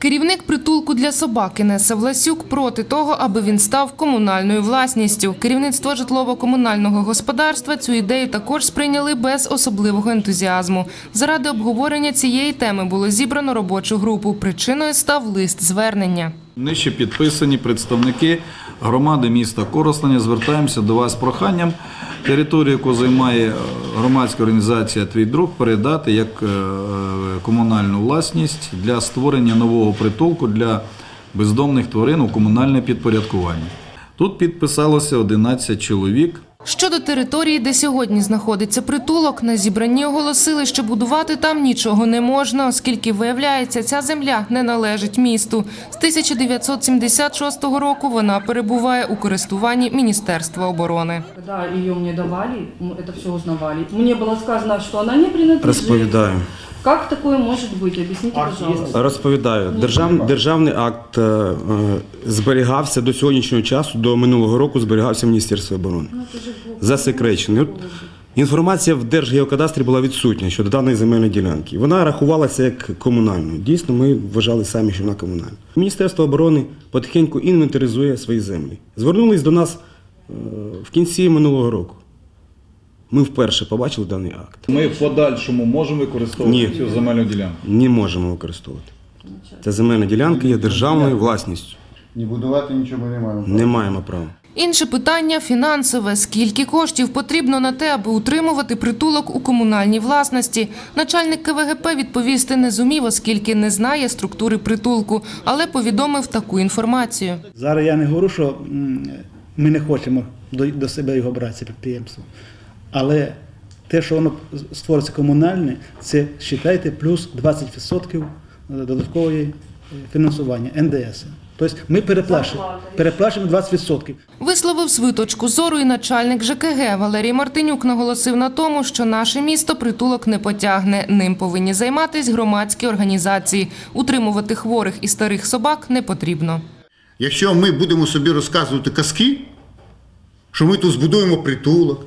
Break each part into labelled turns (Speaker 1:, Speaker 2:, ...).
Speaker 1: Керівник притулку для собак Інеса Власюк проти того, аби він став комунальною власністю. Керівництво житлово-комунального господарства цю ідею також сприйняли без особливого ентузіазму. Заради обговорення цієї теми було зібрано робочу групу. Причиною став лист звернення.
Speaker 2: Нижче підписані представники громади міста Коростеня. Звертаємося до вас з проханням територію, яку займає е, громадська організація Твій друг, передати як е, комунальну власність для створення нового притулку для бездомних тварин у комунальне підпорядкування. Тут підписалося 11 чоловік.
Speaker 1: Щодо території, де сьогодні знаходиться притулок, на зібранні оголосили, що будувати там нічого не можна, оскільки виявляється, ця земля не належить місту. З 1976 року вона перебуває у користуванні Міністерства оборони.
Speaker 3: Когда ее мне давали, мы это все узнавали. Мне было сказано, что она не принадлежит.
Speaker 4: Розповідаю.
Speaker 3: Как такое может быть? Объясните, пожалуйста.
Speaker 4: Розповідаю. Держав, державний акт е, е, зберігався до сьогоднішнього часу, до минулого року зберігався в Міністерстві оборони. Засекречений. От Інформація в Держгеокадастрі була відсутня щодо даної земельної ділянки. Вона рахувалася як комунальною. Дійсно, ми вважали самі, що вона комунальна. Міністерство оборони потихеньку інвентаризує свої землі. Звернулись до нас е, в кінці минулого року. Ми вперше побачили даний акт.
Speaker 2: Ми в подальшому можемо використовувати
Speaker 4: Ні.
Speaker 2: цю земельну ділянку.
Speaker 4: Не можемо використовувати. Ця земельна ділянка є державною власністю.
Speaker 5: Ні будувати нічого ми не маємо.
Speaker 4: Не маємо права.
Speaker 1: Інше питання фінансове. Скільки коштів потрібно на те, аби утримувати притулок у комунальній власності? Начальник КВГП відповісти не зумів, оскільки не знає структури притулку, але повідомив таку інформацію.
Speaker 6: Зараз я не говорю, що м, ми не хочемо до, до себе його брати, це підприємство. Але те, що воно створиться комунальне, це вважайте плюс 20% додаткової е, фінансування НДС. Тобто ми переплачуємо, переплачуємо 20%.
Speaker 1: Висловив свою точку зору і начальник ЖКГ Валерій Мартинюк наголосив на тому, що наше місто притулок не потягне. Ним повинні займатися громадські організації. Утримувати хворих і старих собак не потрібно.
Speaker 7: Якщо ми будемо собі розказувати казки, що ми тут збудуємо притулок,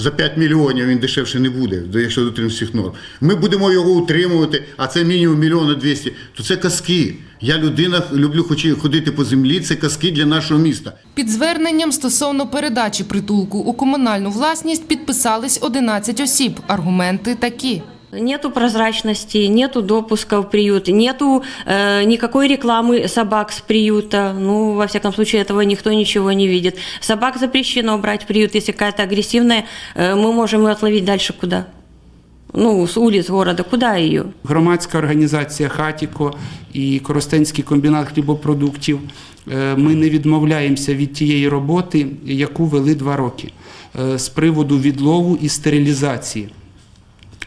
Speaker 7: за 5 мільйонів він дешевше не буде, якщо дотримуємо всіх норм. Ми будемо його утримувати, а це мінімум мільйона 200, то це казки. Я людина, люблю ходити по землі, це казки для нашого міста.
Speaker 1: Під зверненням стосовно передачі притулку у комунальну власність підписались 11 осіб. Аргументи такі.
Speaker 8: Нету прозрачности, нету допуска в приют, нету э, никакой рекламы собак с приюта. Ну, во всяком случае, этого никто ничего не видит. Собак запрещено брать в приют. Если какая-то агрессивная, э, мы можем ее отловить дальше куда? Ну, с улиц города, куда ее?
Speaker 9: Громадська організація Хатіко і Коростенський комбінат хлібопродуктів. Е, Ми не відмовляємося від тієї роботи, яку вели два роки е, з приводу відлову і стерилізації.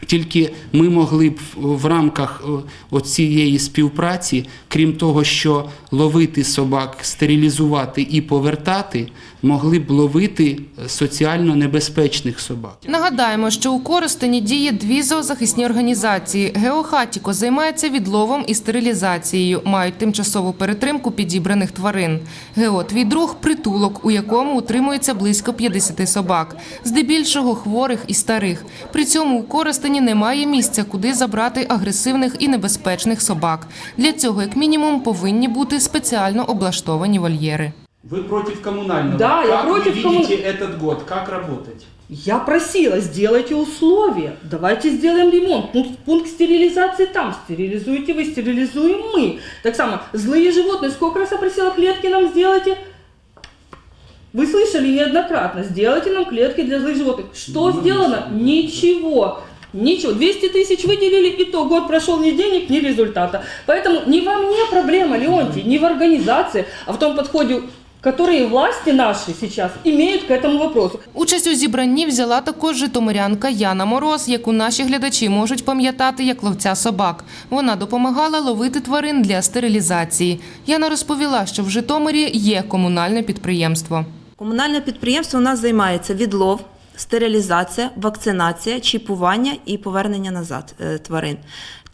Speaker 9: Тільки ми могли б в рамках е, цієї співпраці, крім того, що ловити собак, стерилізувати і повертати, могли б ловити е, соціально небезпечних собак.
Speaker 1: Нагадаємо, що у Коростені діє дві зоозахисні організації. Геохатіко займається відловом і стерилізацією, мають тимчасову перетримку підібраних тварин. Гео твій друг притулок, у якому утримується близько 50 собак, здебільшого хворих і старих. При цьому у Коростені немає місця, куди забрати агресивних і небезпечних собак. Для цього, як мінімум, повинні бути спеціально облаштовані вольєри.
Speaker 9: Вы против коммунального?
Speaker 3: Да, я
Speaker 9: как
Speaker 3: против
Speaker 9: вы
Speaker 3: комму-
Speaker 9: видите этот год? Как работать?
Speaker 3: Я просила, сделайте условия. Давайте сделаем ремонт. Пункт, пункт стерилизации там. Стерилизуете вы, стерилизуем мы. Так само, злые животные. Сколько раз я просила клетки нам сделайте? Вы слышали неоднократно. Сделайте нам клетки для злых животных. Что сделано? Ничего. Ничего. 200 тысяч выделили, и то год прошел ни денег, ни результата. Поэтому не во мне проблема, Леонтий, не в организации, а в том подходе, которые власти наши сейчас имеют к этому вопросу.
Speaker 1: Участь у зібранні взяла також житомирянка Яна Мороз, яку наші глядачі можуть пам'ятати як ловця собак. Вона допомагала ловити тварин для стерилізації. Яна розповіла, що в Житомирі є комунальне підприємство.
Speaker 10: Комунальне підприємство у нас займається відлов, стерилізація, вакцинація, чіпування і повернення назад е, тварин.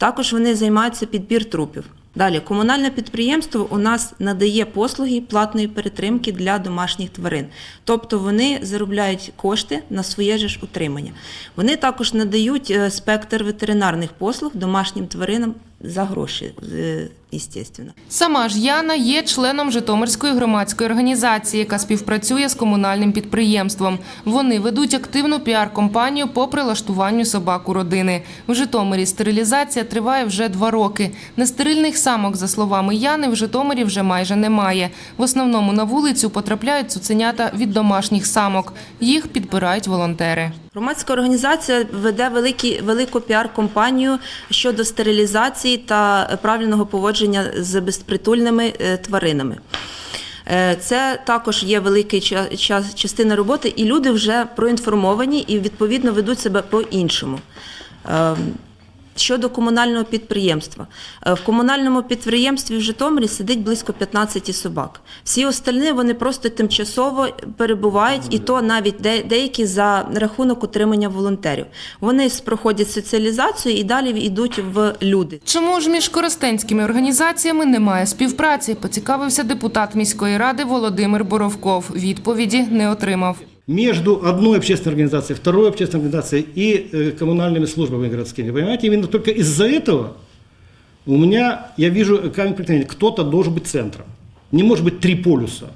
Speaker 10: Також вони займаються підбір трупів. Далі, комунальне підприємство у нас надає послуги платної перетримки для домашніх тварин. Тобто вони заробляють кошти на своє ж утримання. Вони також надають е, спектр ветеринарних послуг домашнім тваринам за гроші, е, естественно.
Speaker 1: Сама ж Яна є членом Житомирської громадської організації, яка співпрацює з комунальним підприємством. Вони ведуть активну піар-компанію по прилаштуванню собак у родини. В Житомирі стерилізація триває вже два роки. Нестерильних самок, за словами Яни, в Житомирі вже майже немає. В основному на вулицю потрапляють цуценята від домашніх самок. Їх підбирають волонтери.
Speaker 10: Громадська організація веде великі, велику піар-компанію щодо стерилізації та правильного поводження з безпритульними е, тваринами. Е, Це також є велика частина роботи, і люди вже проінформовані і відповідно ведуть себе по-іншому. Е, Щодо комунального підприємства. Е, В комунальному підприємстві в Житомирі сидить близько 15 собак. Всі остальні вони просто тимчасово перебувають, і то навіть де- деякі за рахунок утримання волонтерів. Вони проходять соціалізацію і далі йдуть в люди.
Speaker 1: Чому ж між коростенськими організаціями немає співпраці? Поцікавився депутат міської ради Володимир Боровков. Відповіді не отримав
Speaker 11: между одной общественной организацией, второй общественной организацией и э, коммунальными службами городскими. Понимаете, именно только из-за этого у меня, я вижу камень преткновения, кто-то должен быть центром. Не может быть три полюса.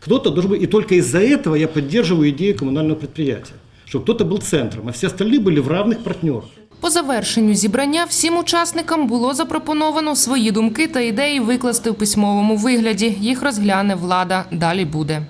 Speaker 11: Кто-то должен быть, и только из-за этого я поддерживаю идею коммунального предприятия, чтобы кто-то был центром, а все остальные были в равных партнерах.
Speaker 1: По завершенню зібрання всім учасникам було запропоновано свої думки та ідеї викласти в письмовому вигляді. Їх розгляне влада. Далі буде.